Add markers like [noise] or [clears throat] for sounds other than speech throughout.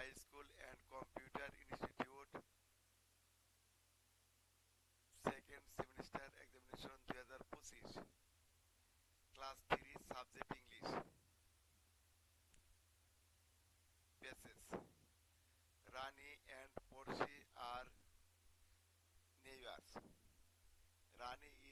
High school and computer institute second semester examination দুই হাজার পঁচিশ class three subject English pieces Rani and পড়শি আর neighbors. Rani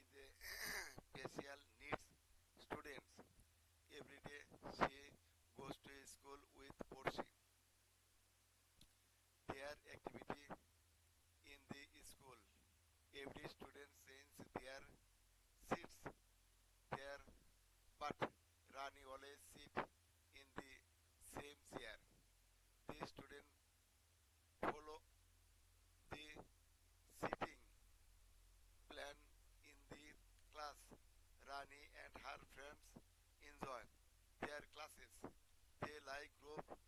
like group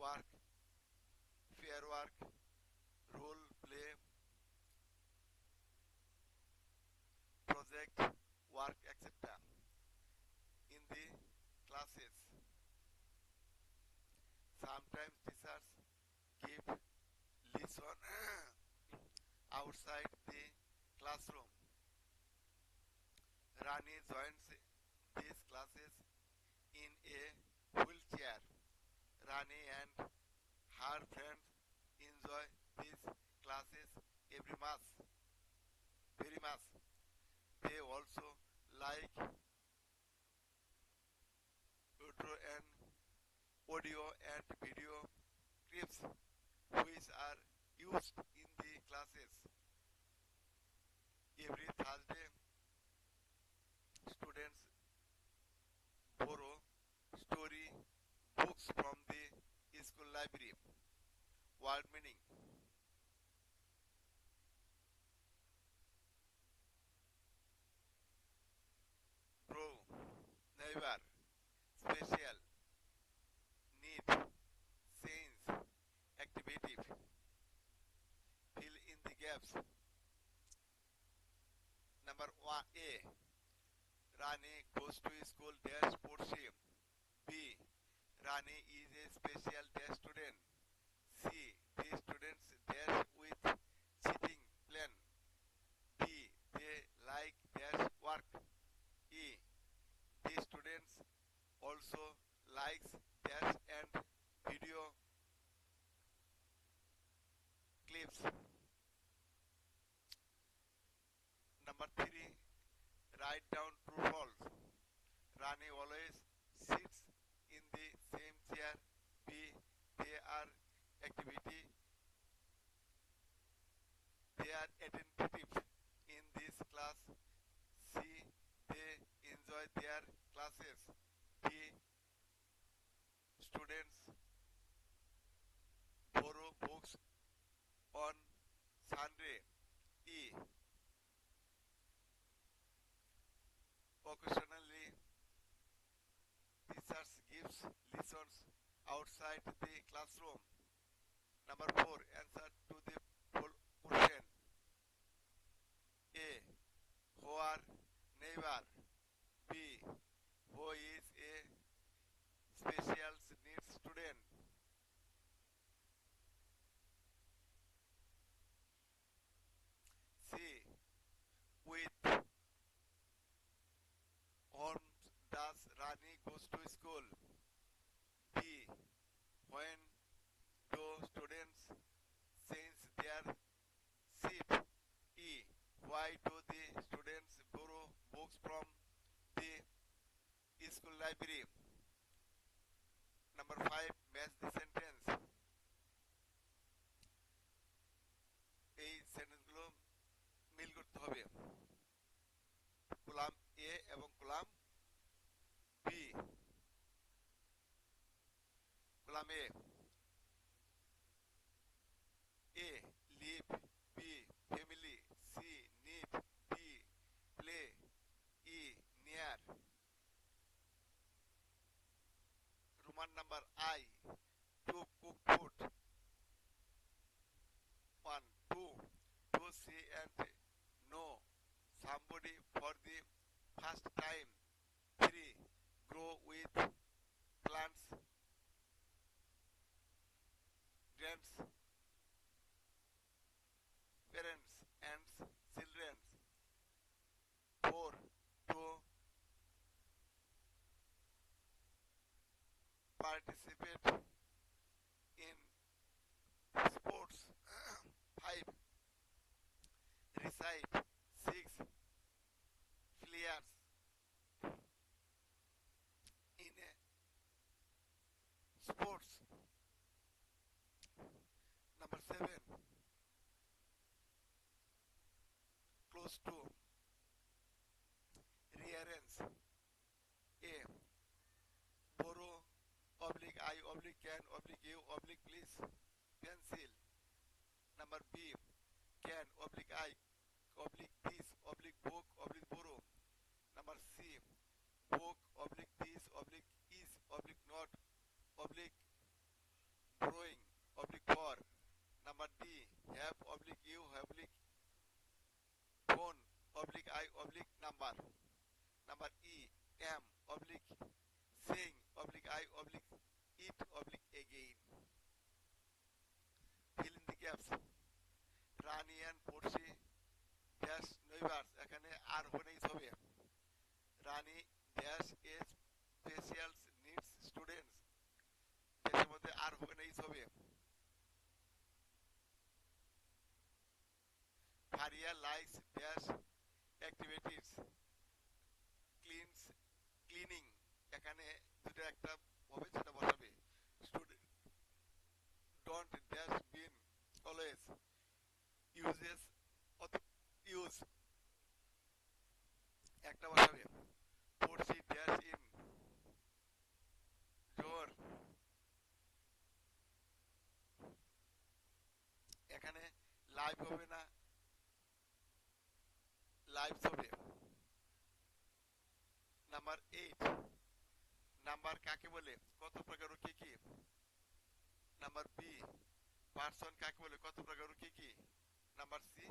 work, fair work, role play, project work, etc. In the classes, sometimes teachers give lesson outside the classroom. Rani joins these classes in a. Rani and her friends enjoy these classes every month, very much. They also like audio and audio and video clips which are used in the school. Word meaning. Bro, neighbor, special, need, sense, activative. Fill in the gaps. Number one A. Rani goes to school dash Porsche. B. Rani right down outside the classroom. Number four, answer to the question. A. Who are neighbor? B. Who is a special needs student? C. With whom does Rani goes to When do students change their seat? E. Why do the students borrow books from the school library? one number I to cook food. One, two, to see and know somebody for the first time. Three, grow with plants participate in sports. [clears throat] Five. Recite. Six. Players in a sports. Number seven. Close to. Rearrange. Oblique I. Oblique can. Oblique you. Oblique please. Pencil. Number B. Can. Oblique I. Oblique this. Oblique book. Oblique borrow. Number C. Book. Oblique this. Oblique is. Oblique not. Oblique borrowing. Oblique for. Number D. Have. Oblique you. Oblique phone. Oblique I. Oblique number. Number E. Am. Oblique again. Fill in the gaps. And Porshi dash neighbours এখানে আর হনেই হবে। Rani dash as specials needs students ড্যাশের মধ্যে আর হনেই হবে। Faria likes dash activities cleans cleaning এখানে দুটো একটা হবে, সেটা ইউজেস ইউজ একটা বসাবে পড়শি ড্যাশ ইন জোর। এখানে লাইভ হবে না। লাইভ হবে। নাম্বার এইট নাম্বার কাকে বলে? কত প্রকার কি কি? নাম্বার বি পার্সন কাকে বলে? কত নাম্বার সি